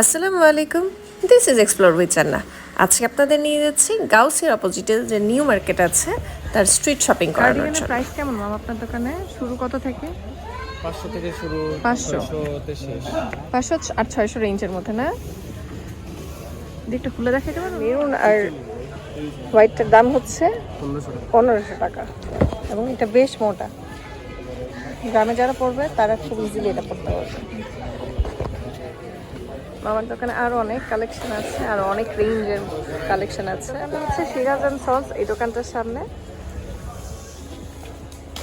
আসসালামু আলাইকুম। This is explore with Channa আজকে আপনাদের নিয়ে যাচ্ছি গাউসের অপোজিটে যে নিউ মার্কেট আছে তার স্ট্রিট শপিং কার্ডিগানের জন্য। প্রাইস কেমন ম্যাম আপনার দোকানে? শুরু কত থেকে? পাঁচশো থেকে শুরু 500 ছয়শোতে শেষ। পাঁচশো আর ছয়শো রেঞ্জের মধ্যে না? দিয়ে একটু খুলে দেখাতে পারো মেরুন আর হোয়াইটটার দাম হচ্ছে পনেরোশো টাকা। পনেরোশো টাকা। এবং এটা বেশ মোটা। গ্রামে যারা পড়বে তারা খুব ইজিলি এটা পড়তে পারবে। মামার দোকানে আরও অনেক কালেকশন আছে, আর অনেক রেঞ্জের কালেকশন আছে। এটা হচ্ছে সিরাজ অ্যান্ড সন্স এই দোকানটার সামনে।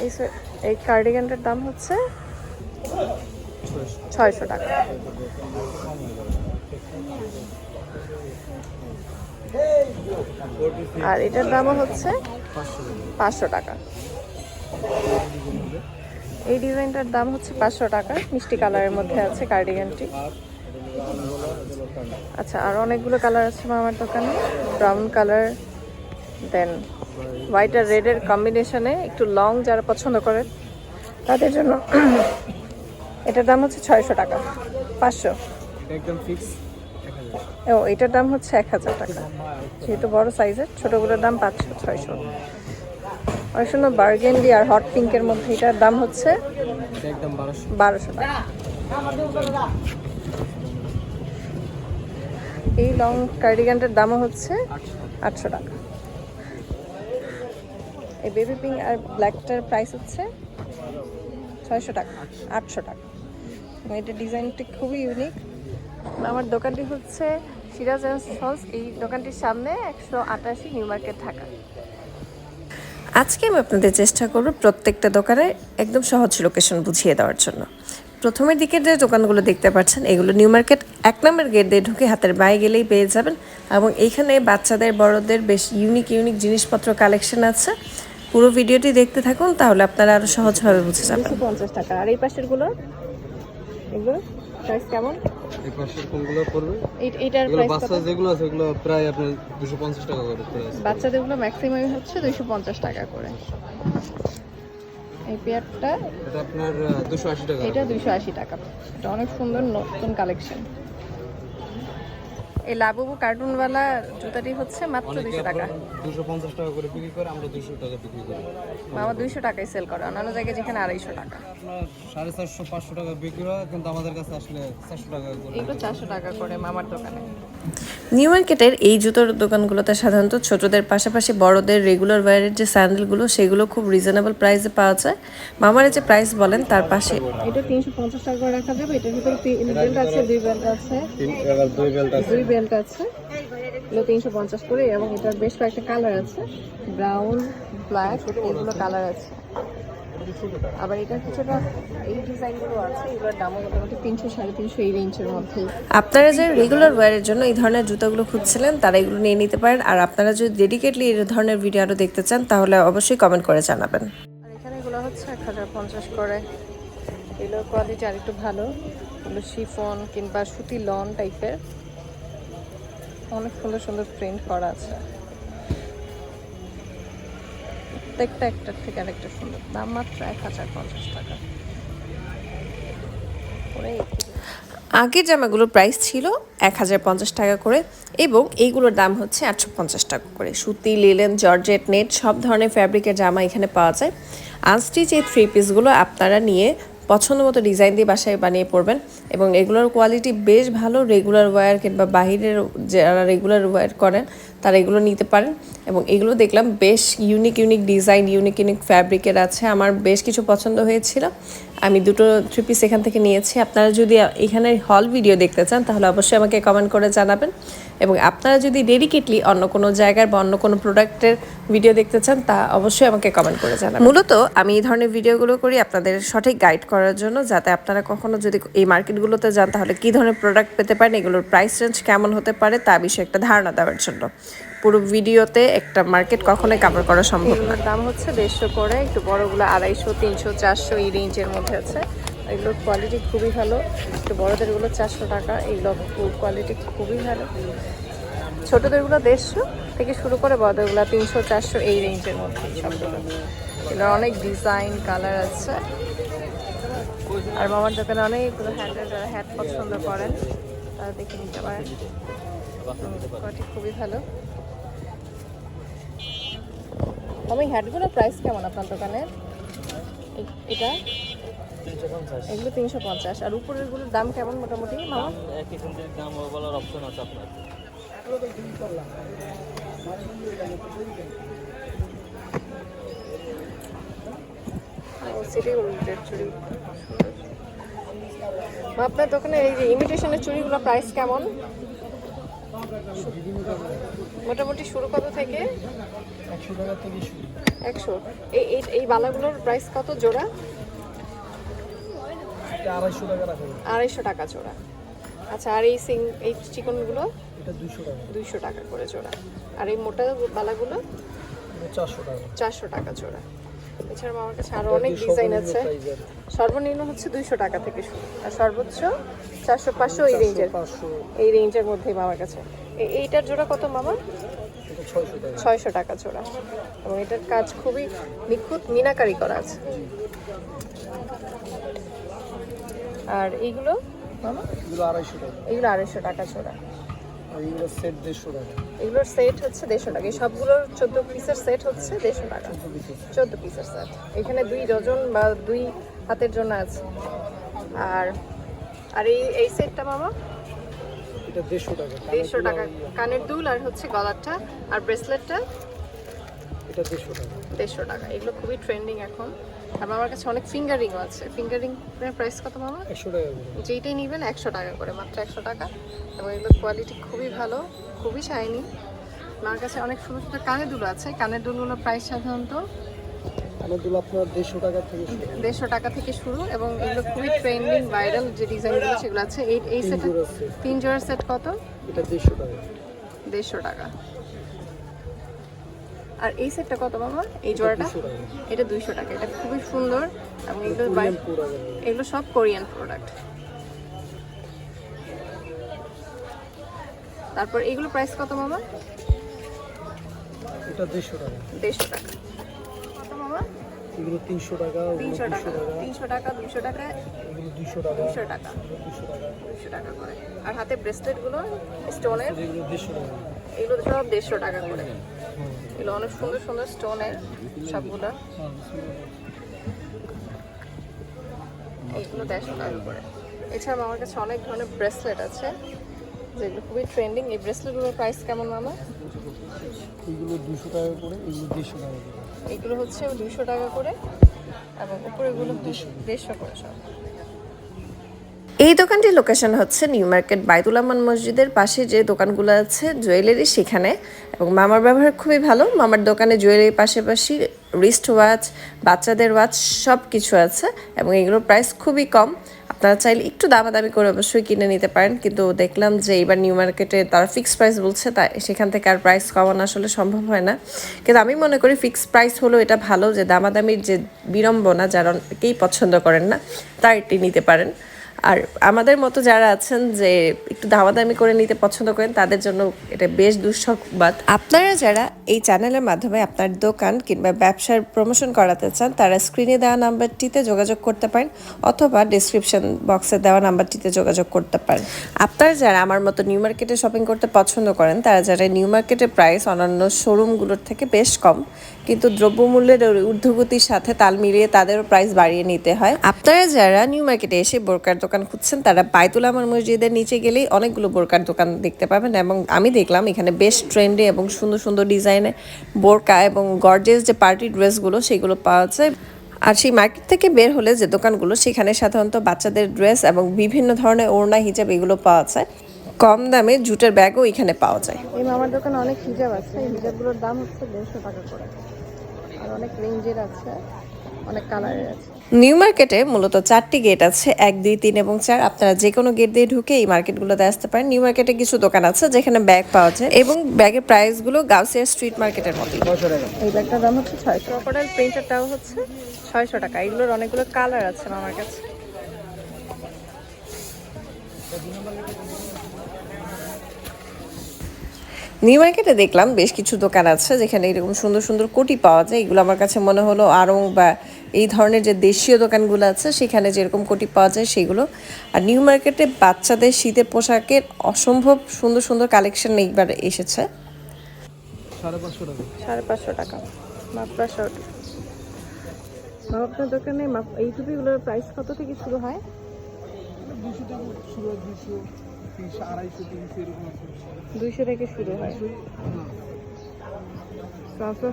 এই এই কার্ডিগানটার দাম হচ্ছে ছয়শো টাকা। আর এটার দামও হচ্ছে পাঁচশো টাকা। এই ডিজাইনটার দাম হচ্ছে পাঁচশো টাকা, মিষ্টি কালারের মধ্যে আছে কার্ডিগানটি আচ্ছা আর অনেকগুলো কালার আছে আমার দোকানে। ব্রাউন কালার দেন হোয়াইট আর রেডের কম্বিনেশনে একটু লং যারা পছন্দ করেন তাদের জন্য এটার দাম হচ্ছে ছয়শো টাকা পাঁচশো। একদম ফিক্স ও এটার দাম হচ্ছে এক হাজার টাকা। যেহেতু বড় সাইজের ছোটোগুলোর দাম পাঁচশো ছয়শো। অনেক সুন্দর বার্গেন্ডি আর হট পিঙ্কের মধ্যে এটার দাম হচ্ছে বারোশো টাকা। এই লং কার্ডিগানটার দামও হচ্ছে আটশো টাকা। এই বেবি পিঙ্ক আর ব্ল্যাকটার প্রাইস হচ্ছে ছয়শো টাকা, আটশো টাকা। এটার ডিজাইনটি খুবই ইউনিক আমার দোকানটি হচ্ছে সিরাজ অ্যান্ড সন্স, এই দোকানটির সামনে একশো আটাশি নিউ মার্কেট ঢাকা। আজকে আমি আপনাদের চেষ্টা করব প্রত্যেকটা দোকানে একদম সহজ লোকেশন বুঝিয়ে দেওয়ার জন্য। প্রথমের দিকে যে দোকানগুলো দেখতে পাচ্ছেন এগুলো নিউ মার্কেট এক নম্বর গেট দিয়ে ঢুকে হাতের বায়ে গেলেই পেয়ে যাবেন। এবং এইখানে বাচ্চাদের বড়দের বেশ ইউনিক ইউনিক জিনিসপত্র কালেকশন আছে। পুরো ভিডিওটি দেখতে থাকুন তাহলে আপনারা আরও সহজভাবে বুঝে যাবেন। পঞ্চাশ টাকা আর এই পাশেরগুলো এগুলো? প্রাইস কেমন? এই পাশের কোনগুলো পড়বে? এই- এইটার প্রাইস বাচ্চা যেগুলো আছে ওগুলো প্রায় আপনার দুশো পঞ্চাশ টাকা করে প্রাইস বাচ্চাদেরগুলো ম্যাক্সিমাম হচ্ছে দুইশো পঞ্চাশ টাকা করে। এই পেয়ারটা এটা আপনার দুশো আশি টাকা। এটা দুইশো আশি টাকা। এটা অনেক সুন্দর নতুন কালেকশন। এই লাবুবু কার্টুনওয়ালা জুতাটি হচ্ছে মাত্র অনেকে দুইশো টাকা। দুশো পঞ্চাশ টাকা করে বিক্রি করে আমরা দুশো টাকা বিক্রি করি। মামা দুইশো টাকায় সেল করে অন্যান্য জায়গায় যেখানে আড়াইশো টাকা। আপনার সাড়ে চারশো পাঁচশো টাকা বিক্রি হয় কিন্তু আমাদের কাছে আসলে চারশো টাকা করে। এগুলো চারশো টাকা করে মামার দোকানে। নিউ মার্কেটের এই জুতোর দোকানগুলোতে সাধারণত ছোটদের পাশাপাশি বড়দের রেগুলার ওয়্যারের যে স্যান্ডেলগুলো সেগুলো খুব রিজনেবল প্রাইসে পাওয়া যায়। মামারা যে প্রাইস বলেন তার পাশে। এটা তিনশো পঞ্চাশ টাকা করে রাখা যাবে। এটার ভিতরে বেল্ট আছে দুই বেল্ট আছে। তিন টাকার দুই বেল্ট আছে। দুই বেল্ট আছে। এগুলো তিনশো পঞ্চাশ করে এবং এটার বেশ কয়েকটা কালার আছে। ব্রাউন ব্ল্যাক এগুলো কালার আছে। আবার এটার কিছুটা এই ডিজাইনগুলো আছে এগুলোর দামও মোটামুটি তিনশো সাড়ে তিনশো এই রেঞ্জের মধ্যেই। আপনারা যে রেগুলার ওয়্যারের জন্য এই ধরনের জুতোগুলো খুঁজছিলেন তারা এগুলো নিয়ে নিতে পারেন। আর আপনারা যদি ডেডিকেটলি এই ধরনের ভিডিও আরও দেখতে চান তাহলে অবশ্যই কমেন্ট করে জানাবেন। আর এখানে এগুলো হচ্ছে এক হাজার পঞ্চাশ করে। এগুলোর কোয়ালিটি আর একটু ভালো। এগুলো শিফন কিংবা সুতি লন টাইপের অনেক সুন্দর সুন্দর প্রিন্ট করা আছে। প্রত্যেকটা একটার থেকে আরেকটা সুন্দর। দাম মাত্র এক হাজার পঞ্চাশ টাকা। পরে আগের জামাগুলোর প্রাইস ছিল এক হাজার পঞ্চাশ টাকা করে এবং এইগুলোর দাম হচ্ছে আটশো পঞ্চাশ টাকা করে। সুতি লিলেন জর্জেট নেট সব ধরনের ফ্যাব্রিকের জামা এখানে পাওয়া যায়। আনস্টিচ এই থ্রি পিসগুলো আপনারা নিয়ে পছন্দ মতো ডিজাইন দিয়ে বাসায় বানিয়ে পড়বেন এবং এগুলোর কোয়ালিটি বেশ ভালো রেগুলার ওয়্যার কিংবা বাহিরের যারা রেগুলার ওয়্যার করেন তারা এগুলো নিতে পারেন। এবং এগুলো দেখলাম বেশ unique unique design unique unique ফ্যাব্রিকের আছে। আমার বেশ কিছু পছন্দ হয়েছিল। আমি দুটো থ্রি পিস এখান থেকে নিয়েছি। আপনারা যদি এখানে হল ভিডিও দেখতে চান, তাহলে অবশ্যই আমাকে কমেন্ট করে জানাবেন। এবং আপনারা যদি ডেডিকেটলি অন্য কোনো জায়গার বা অন্য কোনো প্রোডাক্টের ভিডিও দেখতে চান, তা অবশ্যই আমাকে কমেন্ট করে জানাবেন। মূলত আমি এই ধরনের ভিডিওগুলো করি আপনাদের সঠিক গাইড করার জন্য, যাতে আপনারা কখনো যদি এই মার্কেটগুলোতে যান, তাহলে কী ধরনের প্রোডাক্ট পেতে পারেন, এগুলোর প্রাইস রেঞ্জ কেমন হতে পারে, তা বিষয়ে একটা ধারণা দেওয়ার জন্য। পুরো ভিডিওতে একটা মার্কেট কখনোই কাভার করা সম্ভব না। দাম হচ্ছে দেড়শো করে, একটু বড়গুলো আড়াইশো, তিনশো, চারশো এই রেঞ্জের মধ্যে আছে। এগুলোর কোয়ালিটি খুবই ভালো, একটু বড়দেরগুলো চারশো টাকা এগুলো কোয়ালিটি খুবই ভালো। ছোটদেরগুলো দেড়শো থেকে শুরু করে বড়দেরগুলো তিনশো, চারশো এই রেঞ্জের মধ্যে সবগুলো অনেক ডিজাইন কালার আছে। আর মামার দোকানে অনেকগুলো হ্যান্ডের যারা হ্যাট পছন্দ করেন, তারা দেখে নিতে পারেন। কোয়ালিটি খুবই ভালো। আমি হ্যাটগুলোর প্রাইস কেমন আপনার দোকানের এটা? এগুলো তিনশো পঞ্চাশ। আর উপরেরগুলোর দাম কেমন মোটামুটি মামা? দাম বলার অপশন আছে আপনার। আপনার দোকানে এই যে ইমিটেশনের চুড়িগুলো প্রাইস কেমন? মোটামুটি শুরু কত থেকে? একশো টাকা থেকে শুরু। একশো। এই এই এই বালাগুলোর প্রাইস কত জোড়া? আড়াইশো টাকা আড়াইশো টাকা জোড়া। আচ্ছা আর এই সিং এই চিকনগুলো? এটা দুশো টাকা। দুইশো টাকা করে জোড়া। আর এই মোটা বালাগুলো? চারশো টাকা। চারশো টাকা জোড়া। এছাড়া আমার কাছে আরও অনেক ডিজাইন আছে। সর্বনিম্ন হচ্ছে দুইশো টাকা থেকে শুরু। আর সর্বোচ্চ চারশো পাঁচশো এই রেঞ্জের এই রেঞ্জের মধ্যেই মামার কাছে। এইটার জোড়া কত মামা? ছয়শো টাকা জোড়া। এবং এটার কাজ খুবই নিখুঁত মিনাকারি করা আছে। আর এইগুলো মামা? এগুলো আড়াইশো টাকা। এগুলো আড়াইশো টাকা জোড়া। আর এগুলো সেট দেড়শো টাকা। এগুলোর সেট হচ্ছে দেড়শো টাকা। এই সবগুলোর চোদ্দ পিসের সেট হচ্ছে দেড়শো টাকা। চোদ্দ পিসের সেট এখানে দুই ডজন বা দুই হাতের জন্য আছে। আর আর এই এই সেটটা মামা? এটা দেড়শো টাকা দেড়শো টাকা। কানের দুল আর হচ্ছে গলারটা আর ব্রেসলেটটা? এটা দেড়শো টাকা। দেড়শো টাকা। এগুলো খুবই ট্রেন্ডিং এখন। আর আমার কাছে অনেক ফিঙ্গারিংও আছে। ফিঙ্গারিং প্রাইস কত মামা? একশো টাকা করে। যেইটাই নেবেন একশো টাকা করে মাত্র একশো টাকা। এবং এগুলো কোয়ালিটি খুবই ভালো খুবই শাইনি আমার কাছে অনেক সুন্দর সুন্দর কানের দুল আছে। কানের দুলগুলোর প্রাইস সাধারণত আমাদের আপনার দেড়শো টাকা থেকে শুরু। দেড়শো টাকা থেকে শুরু এবং এগুলো খুবই ট্রেন্ডিং ভাইরাল যে ডিজাইনগুলো সেগুলো আছে। এই এই সেট তিন জোড়ার সেট কত? এটা দেড়শো টাকা। দেড়শো টাকা। আর এই সেটটা কত মামা? এই জোড়াটা? এটা দুইশো টাকা। এটা খুবই সুন্দর এবং এগুলো এগুলো সব কোরিয়ান প্রোডাক্ট তারপর এগুলো প্রাইস কত মামা? এটা দেড়শো টাকা। দেড়শো টাকা। এগুলো তিনশো টাকা তিনশো টাকা তিনশো টাকা দুশো টাকা এগুলো দুশো টাকা দুশো টাকা দুশো টাকা। দুশো টাকা করে। আর হাতে ব্রেসলেটগুলো স্টোনের? এগুলো দেড়শো টাকা। এগুলো সব দেড়শো টাকা করে। এগুলো অনেক সুন্দর সুন্দর স্টোনের সবগুলো। এইগুলো দেড়শো টাকা করে। এছাড়া আমার কাছে অনেক ধরনের ব্রেসলেট আছে যেগুলো খুবই ট্রেন্ডিং। এই ব্রেসলেটগুলোর প্রাইস কেমন মামা? এগুলো দুশো টাকা করে এগুলো দেড়শো টাকা করে। এগুলো হচ্ছে দুশো টাকা করে এবং উপরেগুলো দেড়শো করে সব। এই দোকানটির লোকেশন হচ্ছে নিউ মার্কেট বাইতুলামান মসজিদের পাশে যে দোকানগুলো আছে জুয়েলারি সেখানে এবং মামার ব্যবহার খুবই ভালো। মামার দোকানে জুয়েলারির পাশাপাশি রিস্ট ওয়াচ বাচ্চাদের ওয়াচ সব কিছু আছে এবং এগুলোর প্রাইস খুবই কম। আপনারা চাইলে একটু দামাদামি করে অবশ্যই কিনে নিতে পারেন, কিন্তু দেখলাম যে এইবার নিউ মার্কেটে তারা ফিক্সড প্রাইস বলছে তাই সেখান থেকে আর প্রাইস কমানো আসলে সম্ভব হয় না। কিন্তু আমি মনে করি ফিক্সড প্রাইস হলো এটা ভালো যে দামাদামির যে বিড়ম্বনা যারা অনেকেই পছন্দ করেন না, তার এটি নিতে পারেন। আর আমাদের মতো যারা আছেন যে একটু দামাদামি করে নিতে পছন্দ করেন তাদের জন্য এটা বেশ দুঃসংবাদ। আপনারা যারা এই চ্যানেলের মাধ্যমে আপনার দোকান কিংবা ব্যবসার প্রমোশন করাতে চান তারা স্ক্রিনে দেওয়া নাম্বারটিতে যোগাযোগ করতে পারেন অথবা ডিসক্রিপশন বক্সে দেওয়া নাম্বারটিতে যোগাযোগ করতে পারেন। আপনারা যারা আমার মতো নিউ মার্কেটে শপিং করতে পছন্দ করেন তারা যারা নিউ মার্কেটের প্রাইস অন্যান্য শোরুমগুলোর থেকে বেশ কম কিন্তু দ্রব্যমূল্যের ঊর্ধ্বগতির সাথে তাল মিলিয়ে তাদেরও প্রাইস বাড়িয়ে নিতে হয়। আপনারা যারা নিউ মার্কেটে এসে বোরকার দোকান খুঁজছেন, তারা বাইতুল আমার মসজিদের নিচে গেলেই অনেকগুলো বোরকার দোকান দেখতে পাবেন এবং আমি দেখলাম এখানে বেশ ট্রেন্ডে এবং সুন্দর সুন্দর ডিজাইনে বোরকা এবং গর্জেস যে পার্টি ড্রেসগুলো সেগুলো পাওয়া যায়। আর সেই মার্কেট থেকে বের হলে যে দোকানগুলো, সেখানে সাধারণত বাচ্চাদের ড্রেস এবং বিভিন্ন ধরনের ওড়না হিজাব এগুলো পাওয়া যায়। কম দামে জুটের ব্যাগও এখানে পাওয়া যায়। এই মামার দোকানে অনেক হিজাব আছে, এই হিজাবগুলোর দাম হচ্ছে দেড়শো টাকা করে। আর অনেক রেঞ্জের আছে, অনেক কালারের আছে। নিউ মার্কেটে মূলত চারটি গেট আছে এক দুই তিন এবং চার। আপনারা যে কোনো গেট দিয়ে ঢুকে এই মার্কেটগুলোতে আসতে পারেন। নিউ মার্কেটে কিছু দোকান আছে যেখানে ব্যাগ পাওয়া যায় এবং ব্যাগের প্রাইসগুলো গাউসিয়া স্ট্রিট মার্কেটের টাকা এই ব্যাগটার দাম হচ্ছে ছয়শো। ক্রোকোডাইল প্রিন্টারটাও হচ্ছে ছয়শো টাকা। এগুলোর অনেকগুলো কালার আছে আমার কাছে। নিউ মার্কেটে দেখলাম বেশ কিছু দোকান আছে যেখানে এরকম সুন্দর সুন্দর কোটি পাওয়া যায়। এগুলো আমার কাছে মনে হলো আরং বা এই ধরনের যে দেশীয় দোকানগুলো আছে সেখানে যেরকম কোটি পাওয়া যায় সেগুলো। আর নিউ মার্কেটে বাচ্চাদের শীতের পোশাকের অসম্ভব সুন্দর সুন্দর কালেকশন এইবার এসেছে। সাড়ে পাঁচশো টাকা। আপনার দোকানে মাপ- এই টুপিগুলোর প্রাইস কত থেকে শুরু হয়? দুশো টাকা শুরু হয় দুশো তিনশো আড়াইশো তিনশো এরকম আছে। দুইশো থেকে শুরু হয়।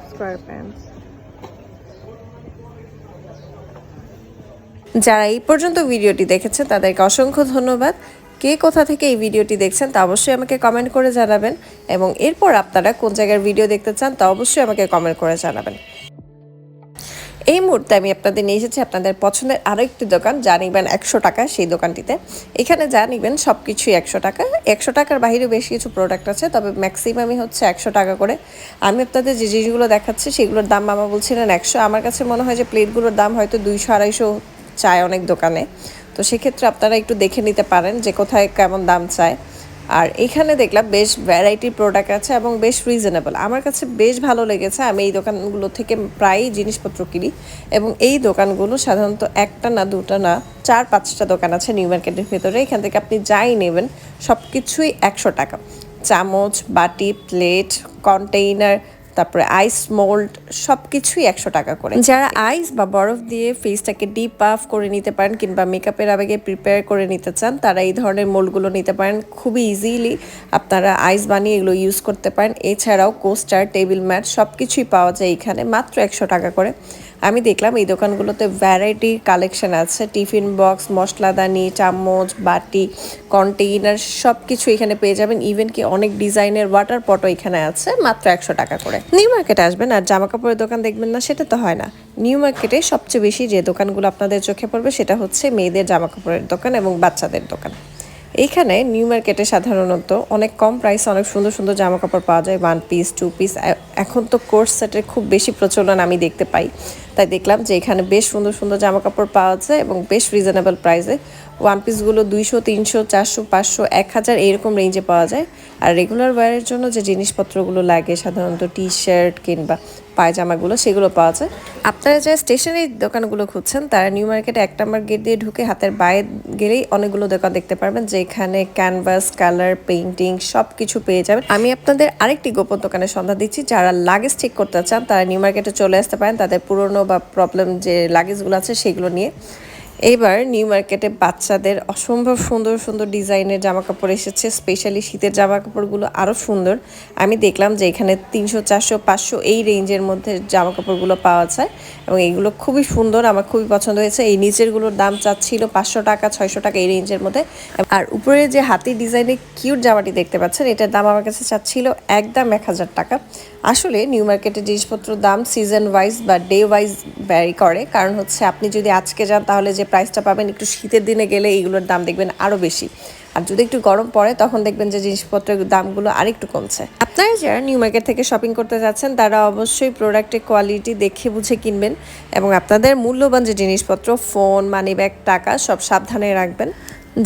স্কোয়ার প্যান্টস যারা এই পর্যন্ত ভিডিওটি দেখেছে, তাদেরকে অসংখ্য ধন্যবাদ। কে কোথা থেকে এই ভিডিওটি দেখছেন, তা অবশ্যই আমাকে কমেন্ট করে জানাবেন এবং এরপর আপনারা কোন জায়গার ভিডিও দেখতে চান, তা অবশ্যই আমাকে কমেন্ট করে জানাবেন। এই মুহূর্তে আমি আপনাদের নিয়ে এসেছি আপনাদের পছন্দের আরও একটি দোকান, যা নিবেন একশো টাকা সেই দোকানটিতে। এখানে যা নিবেন সব কিছুই একশো টাকা। একশো টাকার বাইরে বেশ কিছু প্রোডাক্ট আছে, তবে ম্যাক্সিমামই হচ্ছে একশো টাকা করে। আমি আপনাদের যে জিনিসগুলো দেখাচ্ছি, সেগুলোর দাম মামা বলছিলেন একশো। আমার কাছে মনে হয় যে প্লেটগুলোর দাম হয়তো দুইশো, আড়াইশো চায় অনেক দোকানে। তো সেক্ষেত্রে আপনারা একটু দেখে নিতে পারেন যে কোথায় কেমন দাম চায়। আর এখানে দেখলাম বেশ ভ্যারাইটি প্রোডাক্ট আছে এবং বেশ রিজনেবল আমার কাছে বেশ ভালো লেগেছে। আমি এই দোকানগুলো থেকে প্রায়ই জিনিসপত্র কিনি এবং এই দোকানগুলো সাধারণত একটা না দুটো না চার, পাঁচটা দোকান আছে নিউ মার্কেটের ভেতরে। এখান থেকে আপনি যাই নেবেন সব কিছুই একশো টাকা। চামচ, বাটি, প্লেট কন্টেইনার তারপরে আইস মোল্ড সব কিছুই একশো টাকা করে। যারা আইস বা বরফ দিয়ে ফেসটাকে ডিপ পাফ করে নিতে পারেন কিংবা মেকআপের আবেগে প্রিপেয়ার করে নিতে চান তারা এই ধরনের মোল্ডগুলো নিতে পারেন খুবই ইজিলি আপনারা আইস বানিয়ে এগুলো ইউজ করতে পারেন। এছাড়াও কোস্টার টেবিল ম্যাট সব কিছুই পাওয়া যায় এখানে মাত্র একশো টাকা করে। আমি দেখলাম এই দোকানগুলোতে ভ্যারাইটি কালেকশন আছে। টিফিন বক্স মশলাদানি, চামচ, বাটি কন্টেইনার সব কিছু এখানে পেয়ে যাবেন। ইভেন কি অনেক ডিজাইনের ওয়াটার পটও এখানে আছে, মাত্র একশো টাকা করে। নিউ মার্কেটে আসবেন আর জামা কাপড়ের দোকান দেখবেন না, সেটা তো হয় না। নিউ মার্কেটে সবচেয়ে বেশি যে দোকানগুলো আপনাদের চোখে পড়বে, সেটা হচ্ছে মেয়েদের জামা কাপড়ের দোকান এবং বাচ্চাদের দোকান। এইখানে নিউ মার্কেটে সাধারণত অনেক কম প্রাইসে অনেক সুন্দর সুন্দর জামা কাপড় পাওয়া যায় ওয়ান পিস টু পিস এখন তো কোর্স সেটের খুব বেশি প্রচলন আমি দেখতে পাই। তাই দেখলাম যে এখানে বেশ সুন্দর সুন্দর জামা কাপড় পাওয়া যায় এবং বেশ রিজনেবল প্রাইসে ওয়ান পিসগুলো দুইশো, তিনশো, চারশো, পাঁচশো, এক হাজার এইরকম রেঞ্জে পাওয়া যায়। আর রেগুলার ওয়ারের জন্য যে জিনিসপত্রগুলো লাগে, সাধারণত টি শার্ট কিংবা পায়জামাগুলো, সেগুলো পাওয়া যায়। আপনারা যারা স্টেশনারি দোকানগুলো খুঁজছেন, তারা নিউ মার্কেটে এক নম্বর গেট দিয়ে ঢুকে হাতের বাইরে গেলেই অনেকগুলো দোকান দেখতে পারবেন, যেখানে ক্যানভাস কালার পেন্টিং সব কিছু পেয়ে যাবেন। আমি আপনাদের আরেকটি গোপন দোকানের সন্ধান দিচ্ছি, যারা লাগেজ ঠিক করতে চান, তারা নিউ মার্কেটে চলে আসতে পারেন। তাদের পুরনো বা প্রবলেম যে লাগেজগুলো আছে, সেগুলো নিয়ে। এইবার নিউ মার্কেটে বাচ্চাদের অসম্ভব সুন্দর সুন্দর ডিজাইনের জামা কাপড় এসেছে স্পেশালি শীতের জামা কাপড়গুলো আরও সুন্দর। আমি দেখলাম যে এখানে তিনশো, চারশো, পাঁচশো এই রেঞ্জের মধ্যে জামা কাপড়গুলো পাওয়া যায় এবং এইগুলো খুবই সুন্দর, আমার খুবই পছন্দ হয়েছে। এই নিচেরগুলোর দাম চাচ্ছিল পাঁচশো টাকা, ছয়শো টাকা এই রেঞ্জের মধ্যে। আর উপরে যে হাতি ডিজাইনের কিউট জামাটি দেখতে পাচ্ছেন, এটার দাম আমার কাছে চাচ্ছিল একদম এক হাজার টাকা। আসলে নিউ মার্কেটের জিনিসপত্র দাম সিজন ওয়াইজ বা ডে ওয়াইজ ভ্যারি করে। কারণ হচ্ছে আপনি যদি আজকে যান তাহলে যে প্রাইসটা পাবেন, একটু শীতের দিনে গেলে এইগুলোর দাম দেখবেন আরও বেশি। আর যদি একটু গরম পড়ে, তখন দেখবেন যে জিনিসপত্রের দামগুলো আরেকটু কমছে। আপনারা যারা নিউ মার্কেট থেকে শপিং করতে যাচ্ছেন, তারা অবশ্যই প্রোডাক্টের কোয়ালিটি দেখে বুঝে কিনবেন এবং আপনাদের মূল্যবান যে জিনিসপত্র ফোন মানি ব্যাগ টাকা, সব সাবধানে রাখবেন।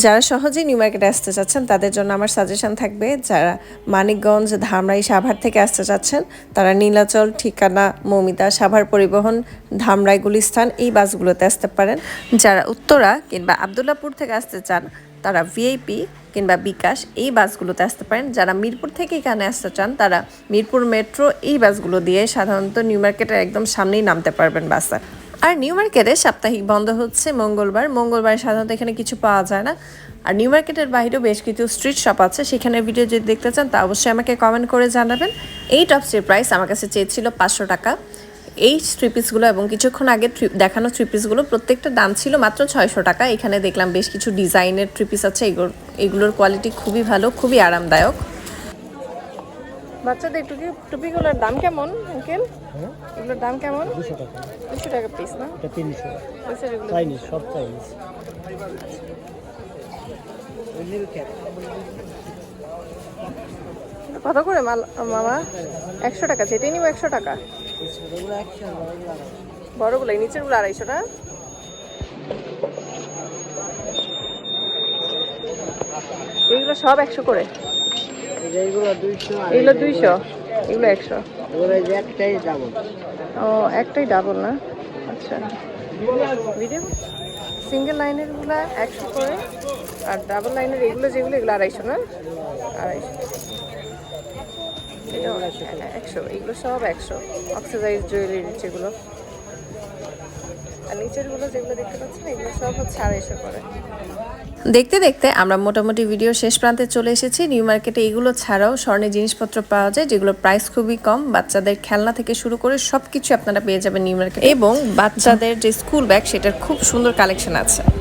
যারা সহজেই নিউ মার্কেটে আসতে চাচ্ছেন, তাদের জন্য আমার সাজেশন থাকবে, যারা মানিকগঞ্জ, ধামরাই, সাভার থেকে আসতে চাচ্ছেন, তারা নীলাচল, ঠিকানা, মৌমিতা, সাভার পরিবহন, ধামরাই গুলিস্থান এই বাসগুলোতে আসতে পারেন। যারা উত্তরা কিংবা আবদুল্লাপুর থেকে আসতে চান, তারা ভিআইপি কিংবা বিকাশ এই বাসগুলোতে আসতে পারেন। যারা মিরপুর থেকে এখানে আসতে চান, তারা মিরপুর মেট্রো এই বাসগুলো দিয়ে সাধারণত নিউ মার্কেটের একদম সামনেই নামতে পারবেন বাসে। আর নিউ মার্কেটে সাপ্তাহিক বন্ধ হচ্ছে মঙ্গলবার। মঙ্গলবার সাধারণত এখানে কিছু পাওয়া যায় না। আর নিউ মার্কেটের বাইরেও বেশ কিছু স্ট্রিট শপ আছে। সেখানে ভিডিও যদি দেখতে চান, তা অবশ্যই আমাকে কমেন্ট করে জানাবেন। এই টপসটির প্রাইস আমার কাছে চেয়েছিল পাঁচশো টাকা। এই থ্রি পিসগুলো এবং কিছুক্ষণ আগে দেখানো থ্রি পিসগুলো প্রত্যেকটা দাম ছিল মাত্র ছয়শো টাকা। এখানে দেখলাম বেশ কিছু ডিজাইনের থ্রি পিস আছে। এগুলোর কোয়ালিটি খুবই ভালো, খুবই আরামদায়ক। বাচ্চাদের টুপি টুপিগুলোর দাম কেমন আঙ্কেল এগুলোর দাম কেমন? দুশো টাকা। দুশো টাকা পিস না? এটা তিনশো। চাইনিজ সব চাইনিজ। কত করে মাল মামা? একশো টাকা যেটাই নিব একশো টাকা। বড়গুলো নিচেরগুলো আড়াইশো টাকা এগুলো সব একশো করে। এগুলো দুইশো এগুলো একশো? একটাই দাম ও একটাই ডাবল না? আচ্ছা। ভিডিও সিঙ্গেল লাইনেরগুলো একশো করে আর ডাবল লাইনের এগুলো যেগুলো এগুলো আড়াইশো না? আড়াইশো। একশো। এগুলো সব একশো। অক্সিডাইজ জুয়েলারি যেগুলো। দেখতে দেখতে আমরা মোটামুটি ভিডিও শেষ প্রান্তে চলে এসেছি। নিউ মার্কেটে এগুলো ছাড়াও স্বর্ণের জিনিসপত্র পাওয়া যায় যেগুলো প্রাইস খুবই কম। বাচ্চাদের খেলনা থেকে শুরু করে সবকিছু আপনারা পেয়ে যাবেন নিউ মার্কেট এবং বাচ্চাদের যে স্কুল ব্যাগ সেটার খুব সুন্দর কালেকশন আছে।